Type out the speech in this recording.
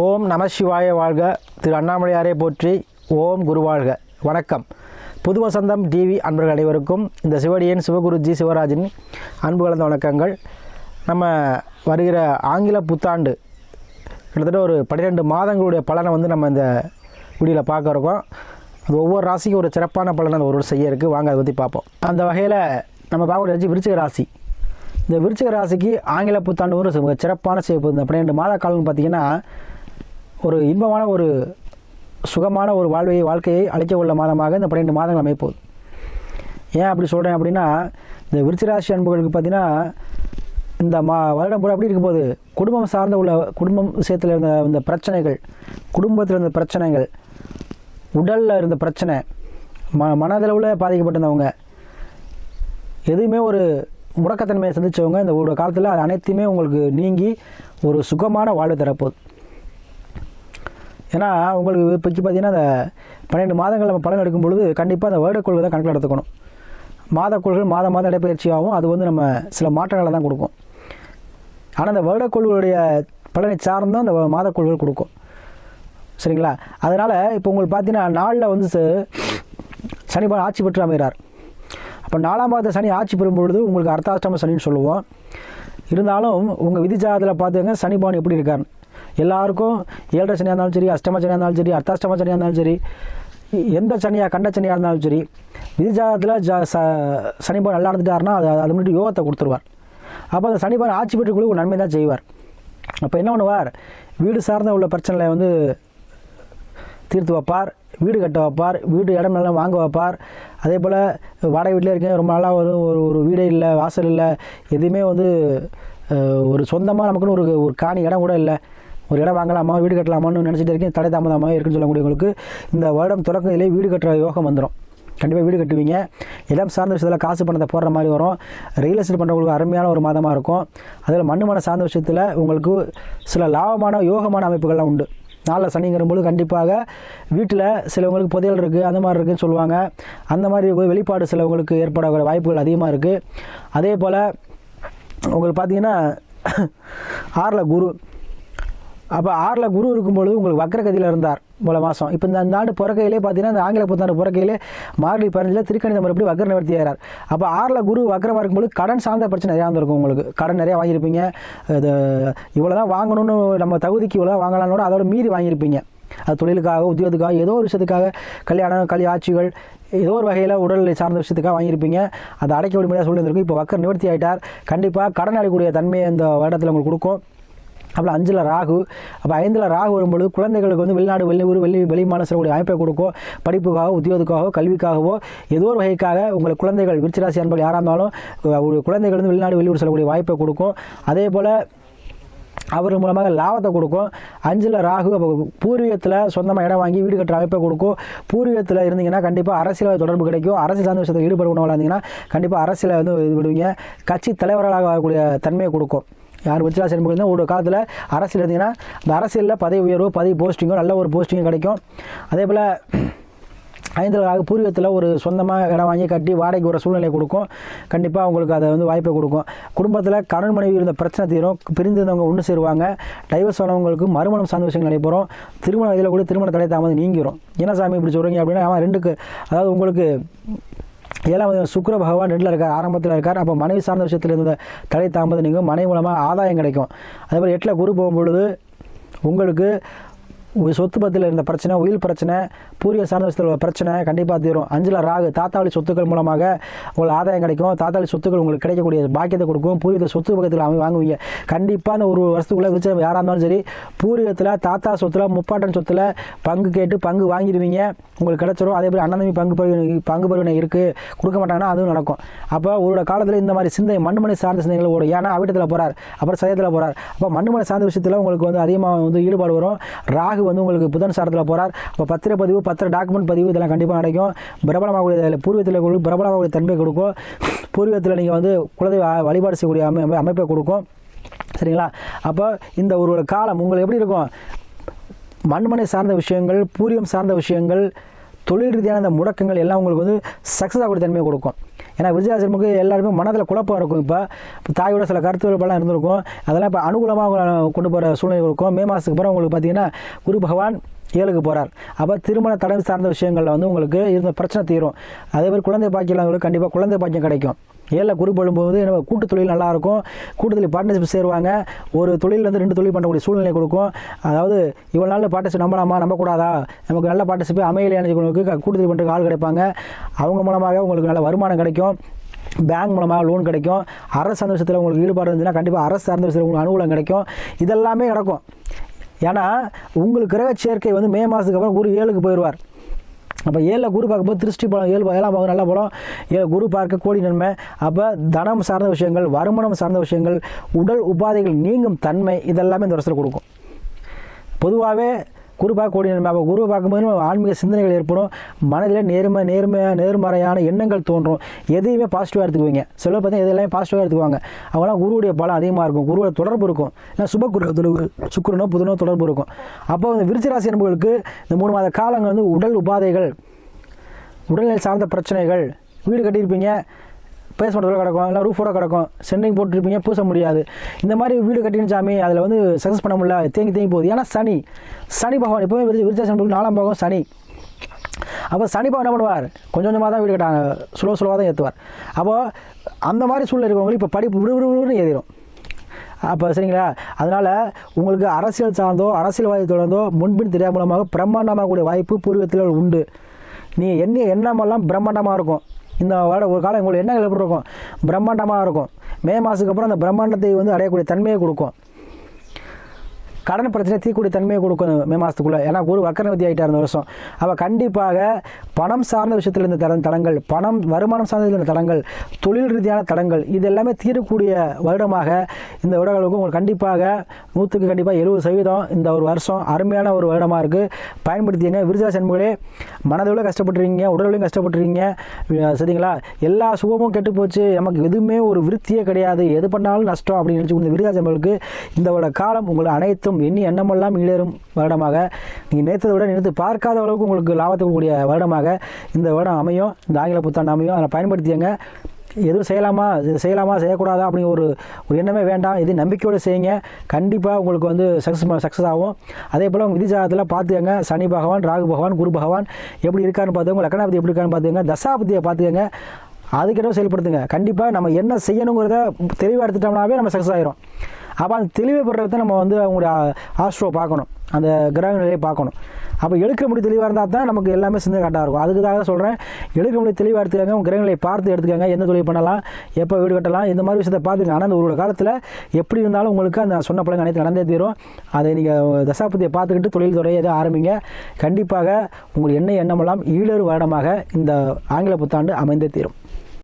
ஓம் நம சிவாய வாழ்க. திரு அண்ணாமலையாரை போற்றி. ஓம் குருவாழ்க வணக்கம். புது வசந்தம் டிவி அன்பர்கள் அனைவருக்கும் இந்த சிவடியன் சிவகுருஜி சிவராஜின் அன்பு கலந்த வணக்கங்கள். நம்ம வருகிற ஆங்கில புத்தாண்டு கிட்டத்தட்ட ஒரு பன்னிரெண்டு மாதங்களுடைய பலனை வந்து நம்ம இந்த வீடியோவில் பார்க்க இருக்கோம். அது ஒவ்வொரு ராசிக்கும் ஒரு சிறப்பான பலனை ஒரு ஒரு செய்ய இருக்குது வாங்க அதை பற்றி பார்ப்போம். அந்த வகையில் நம்ம பார்க்கக்கூடிய ராசி விருச்சிக ராசி. இந்த விருச்சிக ராசிக்கு ஆங்கில புத்தாண்டு ஒரு சிறப்பான செய்ய இந்த பன்னிரெண்டு மாத காலம்னு பார்த்தீங்கன்னா ஒரு இன்பமான ஒரு சுகமான ஒரு வாழ்வையை வாழ்க்கையை அழைக்க உள்ள மாதமாக இந்த பன்னெண்டு மாதங்கள் அமைப்போகுது ஏன் அப்படி சொல்கிறேன் அப்படின்னா இந்த விருச்சிராசி அன்புகளுக்கு பார்த்தீங்கன்னா இந்த மா வருடம் பூரா அப்படி இருக்கும்போது குடும்பம் சார்ந்த உள்ள குடும்பம் விஷயத்தில் இருந்த இந்த பிரச்சனைகள் குடும்பத்தில் இருந்த பிரச்சனைகள் உடலில் இருந்த பிரச்சனை ம மனதளவில் பாதிக்கப்பட்டிருந்தவங்க எதுவுமே ஒரு முடக்கத்தன்மையை சந்தித்தவங்க இந்த ஒரு காலத்தில் அது அனைத்துமே உங்களுக்கு நீங்கி ஒரு சுகமான வாழ்வு தரப்போகுது. ஏன்னா உங்களுக்கு இப்போக்கி பார்த்தீங்கன்னா அந்த பன்னெண்டு மாதங்கள் நம்ம பலன் எடுக்கும் பொழுது கண்டிப்பாக அந்த வருடக்கொள்கை தான் கணக்கில் எடுத்துக்கணும். மாதக்கொள்கள் மாதம் மாதம் நடைபயிற்சியாகும் அது வந்து நம்ம சில மாற்றங்களை தான் கொடுக்கும். ஆனால் அந்த வருடக்குழுவுடைய பலனை சார்ந்தும் அந்த மாதக்கொள்கள் கொடுக்கும். சரிங்களா? அதனால் இப்போ உங்களுக்கு பார்த்தீங்கன்னா நாளில் வந்து ச- சனி பகவான் ஆட்சி பெற்று அமைகிறார். அப்போ நாலாம் பாதத்தை சனி ஆட்சி பெறும் பொழுது உங்களுக்கு அர்த்தாஷ்டம சனின்னு சொல்லுவோம். இருந்தாலும் உங்கள் விதி பார்த்துங்க சனி பகவான் எப்படி இருக்கார் எல்லாருக்கும் ஏழரை சனியாக இருந்தாலும் சரி அஷ்டம சனியாக இருந்தாலும் சரி அர்த்தாஷ்டம சனியாக இருந்தாலும் சரி எந்த சனியாக கண்ட சனியாக இருந்தாலும் சரி விதிஜாதத்தில் ஜா ச சனி பகவான் நல்லா இருந்துட்டாருன்னா அது அது முன்னாடி யோகத்தை கொடுத்துருவார். அப்போ அந்த சனி பகவான் ஆட்சி பெற்றுக்குள்ள ஒரு நன்மை தான் செய்வார். அப்போ என்ன பண்ணுவார்? வீடு சார்ந்த உள்ள பிரச்சனைகளை வந்து தீர்த்து வைப்பார் வீடு கட்ட வைப்பார் வீடு இடம் எல்லாம் வாங்க வைப்பார். அதே போல் வாடகை வீட்டிலே இருக்கேன் ரொம்ப நாளாக ஒரு ஒரு ஒரு வீடே இல்லை வாசல் இல்லை எதுவுமே வந்து ஒரு சொந்தமாக நமக்குன்னு ஒரு ஒரு காணி இடம் கூட இல்லை. ஒரு இடம் வாங்கலாமா வீடு கட்டலாமான்னு நினச்சிட்டு இருக்கேன். தடை தாமதமாக இருக்குன்னு சொல்லக்கூடியவங்களுக்கு இந்த வருடம் தொடக்கத்திலே வீடு கட்டுற யோகம் வந்துடும் கண்டிப்பாக வீடு கட்டுவீங்க. இடம் சார்ந்த விஷயத்தில் காசு பணத்தை போடுற மாதிரி வரும். ரியல் எஸ்டேட் பண்ணுறவங்களுக்கு அருமையான ஒரு மாதமாக இருக்கும். அதில் மண் மன சார்ந்த விஷயத்தில் உங்களுக்கு சில லாபமான யோகமான அமைப்புகள்லாம் உண்டு. நாளில் சனிங்கிறபோது கண்டிப்பாக வீட்டில் சிலவங்களுக்கு புதையல் இருக்குது அந்த மாதிரி இருக்குதுன்னு சொல்லுவாங்க. அந்த மாதிரி வெளிப்பாடு சிலவங்களுக்கு ஏற்படக்கூடிய வாய்ப்புகள் அதிகமாக இருக்குது அதே போல் உங்களுக்கு பார்த்தீங்கன்னா ஆறில் குரு. அப்போ ஆறில் குரு இருக்கும்பொழுது உங்களுக்கு வக்கரகதியில் இருந்தார் மூல மாதம் இப்போ இந்த அந்த ஆண்டு பிறக்கையிலே பார்த்தீங்கன்னா இந்த ஆங்கில புத்தாண்டு பிறக்கையிலே மார்கழி பதினஞ்சில் திருக்கணித எப்படி வக்கர நிவர்த்தி ஆகிறார். அப்போ ஆறில் குரு வக்கரமாக இருக்கும்போது கடன் சார்ந்த பிரச்சனை நிறையா இருந்திருக்கும் உங்களுக்கு. கடன் நிறையா வாங்கியிருப்பீங்க. அது இவ்வளோ தான் வாங்கணும்னு நம்ம தகுதிக்கு இவ்வளோ தான் வாங்கலாம்னோட அதோட மீறி வாங்கியிருப்பீங்க. அது தொழிலுக்காக உத்தியோகத்துக்காக ஏதோ ஒரு விஷயத்துக்காக கல்யாணம் கல்வி ஆட்சிகள் ஏதோ ஒரு வகையில் உடல்நிலை சார்ந்த விஷயத்துக்காக வாங்கியிருப்பீங்க. அதை அடைக்க முடியாத சூழ்நிலை இருக்கும் இப்போ வக்கர் நிவர்த்தி ஆகிட்டார் கண்டிப்பாக கடன் அடையக்கூடிய தன்மையை இந்த வருடத்தில் உங்களுக்கு கொடுக்கும். அப்புறம் அஞ்சில் ராகு அப்போ ஐந்தில் ராகு வரும்பொழுது குழந்தைகளுக்கு வந்து வெளிநாடு வெளியூர் வெளி வெளி செல்லக்கூடிய அமைப்பை கொடுக்கும் படிப்புக்காக உத்தியோகத்துக்காகவோ கல்விக்காகவோ ஏதோ ஒரு வகைக்காக உங்களுக்கு குழந்தைகள் விருச்சிராசி அன்பர்கள் யாராக இருந்தாலும் ஒரு குழந்தைகள் வந்து வெளிநாடு வெளியூர் செல்லக்கூடிய வாய்ப்பை கொடுக்கும். அதே போல் அவர் மூலமாக லாபத்தை கொடுக்கும். அஞ்சில் ராகு அப்போ பூர்வீகத்தில் சொந்தமாக இடம் வாங்கி வீடு கட்டுற அமைப்பை கொடுக்கும். பூர்வீகத்தில் இருந்தீங்கன்னா கண்டிப்பாக அரசியல் தொடர்பு கிடைக்கும். அரசியல் சார்ந்த விஷயத்தில் ஈடுபடுறவங்களா இருந்தீங்கன்னா கண்டிப்பாக அரசியலை வந்து இது விடுவீங்க. கட்சி தலைவர்களாக வரக்கூடிய தன்மையை கொடுக்கும். யார் விருச்சிராசி என்பது ஒரு காலத்தில் அரசியல் இருந்தீங்கன்னா அந்த அரசியலில் பதவி உயர்வு பதவி போஸ்டிங்கோ நல்ல ஒரு போஸ்டிங்கும் கிடைக்கும். அதே போல் ஐந்தர்களாக பூர்வீகத்தில் ஒரு சொந்தமாக இடம் வாங்கி கட்டி வாடகைக்கு ஒரு சூழ்நிலை கொடுக்கும். கண்டிப்பாக உங்களுக்கு அதை வந்து வாய்ப்பை கொடுக்கும். குடும்பத்தில் கணவன் மனைவி இருந்த பிரச்சனை தீரும். பிரிந்திருந்தவங்க ஒன்று சேருவாங்க. டைவர்ஸ் ஆனவங்களுக்கு மறுமணம் சார்ந்த விஷயங்கள் நடைபெறும். திருமண இதில் கூட திருமண தடை தாமதம் நீங்கிரும். என்ன சாமி இப்படி சொல்கிறீங்க அப்படின்னா ஆமாம் ரெண்டுக்கு அதாவது உங்களுக்கு ஏழாவது சுக்கர சுக்கிர பகவான் ரெண்டில் இருக்கார் ஆரம்பத்தில் இருக்கார். அப்போ மனைவி சார்ந்த விஷயத்தில் இருந்த தடை தாமதம் நீங்கள் மனைவி மூலமாக ஆதாயம் கிடைக்கும். அதேபோல் எட்டில் குரு போகும்பொழுது உங்களுக்கு சொத்து பத்தில் இருந்த பிரச்சனை உயில் பிரச்சனை பூரிய சார்ந்த விஷயத்தில் உள்ள பிரச்சனை கண்டிப்பாக தீரும். அஞ்சில் ராகு தாத்தாவளி சொத்துக்கள் மூலமாக உங்களுக்கு ஆதாயம் கிடைக்கும். தாத்தாவளி சொத்துக்கள் உங்களுக்கு கிடைக்கக்கூடிய பாக்கியத்தை கொடுக்கும். பூர்வீக சொத்து பக்கத்தில் அவங்க வாங்குவீங்க. கண்டிப்பாக அந்த ஒரு வருஷத்துக்குள்ளே விருச்சம் யாராக இருந்தாலும் சரி பூர்வீகத்தில் தாத்தா சொத்தில் முப்பாட்டன் சொத்தில் பங்கு கேட்டு பங்கு வாங்கிடுவீங்க. உங்களுக்கு கிடைச்சிரும். அதே மாதிரி அண்ணன் தம்பி பங்கு பருவ பங்கு பருவனை இருக்குது கொடுக்க மாட்டாங்கன்னா அதுவும் நடக்கும். அப்போ ஒரு காலத்தில் இந்த மாதிரி சிந்தை மண்மனை சார்ந்த சிந்தைகள் ஓடும். ஏன்னா அவிட்டத்தில் போகிறார் அப்புறம் சயத்தில் போகிறார் அப்போ மண்மனை சார்ந்த விஷயத்தில் உங்களுக்கு வந்து அதிகமாக வந்து ஈடுபாடு வரும். ராகு வந்து உங்களுக்கு புதன் சாரத்தில் போகிறார் அப்போ பத்திர பதிவு பத்திர டாக்குமெண்ட் பதிவு இதெல்லாம் கண்டிப்பாக கிடைக்கும் பிரபலமாகக்கூடிய பூர்வத்தில் பிரபலமாகக்கூடிய தன்மை கொடுக்கும். பூர்வீகத்தில் நீங்கள் வந்து குலதெய்வ வழிபாடு செய்யக்கூடிய அமை அமை- அமைப்பை கொடுக்கும். சரிங்களா? அப்போ இந்த ஒரு காலம் உங்களுக்கு எப்படி இருக்கும்? மண்மனை சார்ந்த விஷயங்கள் பூரியம் சார்ந்த விஷயங்கள் தொழில் ரீதியான அந்த முடக்கங்கள் எல்லாம் உங்களுக்கு வந்து சக்ஸஸ் ஆகக்கூடிய தன்மையை கொடுக்கும். ஏன்னா விருச்சிராசிரமுக்கு எல்லாருமே மனதில் குழப்பம் இருக்கும் இப்போ. தாயோட சில கருத்துக்கள்லாம் இருந்திருக்கும். அதெல்லாம் இப்போ அனுகூலமாக கொண்டு போகிற சூழ்நிலை இருக்கும். மே மாதத்துக்கு அப்புறம் உங்களுக்கு பார்த்தீங்கன்னா குரு பகவான் ஏழுக்கு போகிறார் அப்போ திருமண தடை சார்ந்த விஷயங்களில் வந்து உங்களுக்கு இருந்த பிரச்சனை தீரும். அதே மாதிரி குழந்தை பாக்கியங்களுக்கு கண்டிப்பாக குழந்தை பாக்கியம் கிடைக்கும். ஏழில் குறிப்பிடும்போது நம்ம கூட்டு தொழில் நல்லா இருக்கும். கூட்டு தொழில் பார்ட்னர்ஷிப் சேருவாங்க. ஒரு தொழிலேருந்து ரெண்டு தொழில் பண்ணக்கூடிய சூழ்நிலை கொடுக்கும். அதாவது இவ்வளோ நாள் பார்ட்னர்ஷிப் நம்பலாமா? நம்பக்கூடாதா? நமக்கு நல்ல பார்ட்னர்ஷிப் அமையலையான கூட்டு தொழில் பண்ணுறதுக்கு ஆள் கிடைப்பாங்க. அவங்க மூலமாக உங்களுக்கு நல்ல வருமானம் கிடைக்கும். பேங்க் மூலமாக லோன் கிடைக்கும். அரசு சார்ந்த விஷயத்தில் உங்களுக்கு ஈடுபாடு இருந்துச்சுன்னா கண்டிப்பாக அரசு சார்ந்த விஷயத்தில் உங்களுக்கு அனுகூலம் கிடைக்கும். இதெல்லாமே நடக்கும். ஏன்னா உங்களுக்கு கிரக சேர்க்கை வந்து மே மாதத்துக்கு அப்புறம் குரு ஏழுக்கு போயிடுவார். அப்போ ஏழில் குரு பார்க்கும்போது திருஷ்டி பலம் ஏழு ஏழாம் பாகம் நல்ல பழம் ஏழு குரு பார்க்க கோடி நன்மை. அப்போ தனம் சார்ந்த விஷயங்கள் வருமானம் சார்ந்த விஷயங்கள் உடல் உபாதைகள் நீங்கும் தன்மை இதெல்லாமே இந்த வருஷத்தில் கொடுக்கும். பொதுவாகவே குரு பார்க்க கோடி அப்போ குரு பார்க்கும்போது ஆன்மீக சிந்தனைகள் ஏற்படும். மனதில் நேர்மை நேர்மையாக நேர்மறையான எண்ணங்கள் தோன்றும். எதையுமே பாசிட்டிவாக எடுத்துக்குவீங்க. சில பார்த்தீங்கன்னா எதெல்லாமே பாசிட்டிவாக எடுத்துக்குவாங்க. அவங்களாம் குருவுடைய பலம் அதிகமாக இருக்கும். குருவோட தொடர்பு இருக்கும். ஏன்னா சுப குரு சுக்கரனோ புதனோ தொடர்பு இருக்கும். அப்போ இந்த விருச்சிராசி என்பவர்களுக்கு இந்த மூணு மாத காலங்கள் வந்து உடல் உபாதைகள் உடல்நிலை சார்ந்த பிரச்சனைகள் வீடு கட்டியிருப்பீங்க. பேஸ்மெண்ட்டோட கிடக்கும். இல்லை ரூஃபோட கிடக்கும். சென்டிங் போட்டுருப்பீங்க பூச முடியாது. இந்த மாதிரி வீடு கட்டின சாமி அதில் வந்து சக்ஸஸ் பண்ண முடியல. தேங்கி தேங்கி போகுது. ஏன்னா சனி சனி பகவான் எப்போவுமே விருது விருத்தாசனம் நாலாம் பாகம் சனி. அப்போ சனி பகவான் என்ன பண்ணுவார்? கொஞ்சம் கொஞ்சமாக தான் வீடு கட்டாங்க ஸ்லோ ஸ்லோவாக தான் ஏற்றுவார் அப்போது அந்த மாதிரி சூழ்நிலை இருக்கவங்களுக்கு இப்போ படிப்பு விடு விடுன்னு ஏறிடும் அப்போ சரிங்களா? அதனால் உங்களுக்கு அரசியல் சார்ந்தோ அரசியல்வாதி தொடர்ந்தோ முன்பின் தெரியாத மூலமாக பிரம்மாண்டமாக கூடிய வாய்ப்பு பூர்வத்தில் உண்டு. நீ என்ன எண்ணமெல்லாம் பிரம்மாண்டமாக இருக்கும்? இந்த வருட ஒரு காலம் எங்களுடைய எண்ணங்கள் எப்படி இருக்கும் பிரம்மாண்டமாக இருக்கும். மே மாதத்துக்கு அப்புறம் அந்த பிரம்மாண்டத்தை வந்து அடையக்கூடிய தன்மையை கொடுக்கும். கடன் பிரச்சனை தீக்கூடிய தன்மையை கொடுக்கும் மே மாதத்துக்குள்ளே ஏன்னா குரு வக்கரவதி ஆகிட்டார் இந்த வருஷம். அப்போ கண்டிப்பாக பணம் சார்ந்த விஷயத்தில் இருந்த தட தடங்கள் பணம் வருமானம் சார்ந்த இருந்த தடங்கள் தொழில் ரீதியான தடங்கள் இது எல்லாமே தீரக்கூடிய வருடமாக இந்த வருடங்களுக்கு உங்களுக்கு கண்டிப்பாக நூற்றுக்கு கண்டிப்பாக எழுபது சதவீதம் இந்த ஒரு வருஷம் அருமையான ஒரு வருடமாக இருக்குது பயன்படுத்திங்க. விருதா அன்புகளே மனதளவில் கஷ்டப்பட்டுருக்கீங்க உடலையும் கஷ்டப்பட்டுருக்கீங்க. சரிங்களா? எல்லா சுகமும் கெட்டு போச்சு. நமக்கு எதுவுமே ஒரு விருத்தியே கிடையாது. எது பண்ணாலும் நஷ்டம் அப்படின்னு நினச்சி இந்த விருதாசி அன்பர்களுக்கு இந்த காலம் உங்களை அனைத்தும் எண்ணி எண்ணமெல்லாம் ஈடேறும் வருடமாக நீங்கள் நேற்றதை விட நினைத்து பார்க்காத அளவுக்கு உங்களுக்கு லாபத்துக்கு கூடிய வருடமாக இந்த வருடம் அமையும். இந்த ஆங்கில புத்தாண்டு அமையும். அதை பயன்படுத்தியங்க எதுவும் செய்யலாமா? இது செய்யலாமா? செய்யக்கூடாதா? அப்படிங்கிற ஒரு ஒரு எண்ணமே வேண்டாம். இது நம்பிக்கையோடு செய்யுங்க. கண்டிப்பாக உங்களுக்கு வந்து சக்ஸஸ் சக்ஸஸ் ஆகும். அதே போல் உங்கள் விதிஜாதத்தில் பார்த்துக்கங்க. சனி பகவான் ராகு பகவான் குரு பகவான் எப்படி இருக்கான்னு பார்த்துக்கோங்க. லக்னாபதி எப்படி இருக்கான்னு பார்த்துக்கங்க. தசாபதியை பார்த்துக்கங்க. அதுக்கிட்ட செயல்படுத்துங்க? கண்டிப்பாக நம்ம என்ன செய்யணுங்கிறத தெளிவாக எடுத்துட்டோம்னாவே நம்ம சக்ஸஸ் ஆயிரும். அப்போ அந்த தெளிவை நம்ம வந்து அவங்களுடைய ஆஸ்ட்ரோ பார்க்கணும். அந்த கிரக நிலையை பார்க்கணும். அப்போ எடுக்க முடி தெளிவாக இருந்தால் தான் நமக்கு எல்லாமே சிந்தனை கரெக்டாக இருக்கும். அதுக்காக தான் சொல்கிறேன் எடுக்க முடி தெளிவாக எடுத்துக்கங்க உங்கள் கிரகங்களை பார்த்து எடுத்துக்கங்க எந்த தொழில் பண்ணலாம் எப்போ வீடு கட்டலாம் இந்த மாதிரி விஷயத்தை பார்த்துங்க ஆனால் அந்த ஒரு காலத்தில் எப்படி இருந்தாலும் உங்களுக்கு அந்த சொன்ன பழங்க அனைத்து நடந்தே தீரும். அதை நீங்கள் தசாபதியை பார்த்துக்கிட்டு தொழில் துறையை எதை ஆரம்பிங்க. கண்டிப்பாக உங்கள் எண்ணெய் எண்ணமெல்லாம் ஈழறு வருடமாக இந்த ஆங்கில புத்தாண்டு அமைந்தே தீரும்.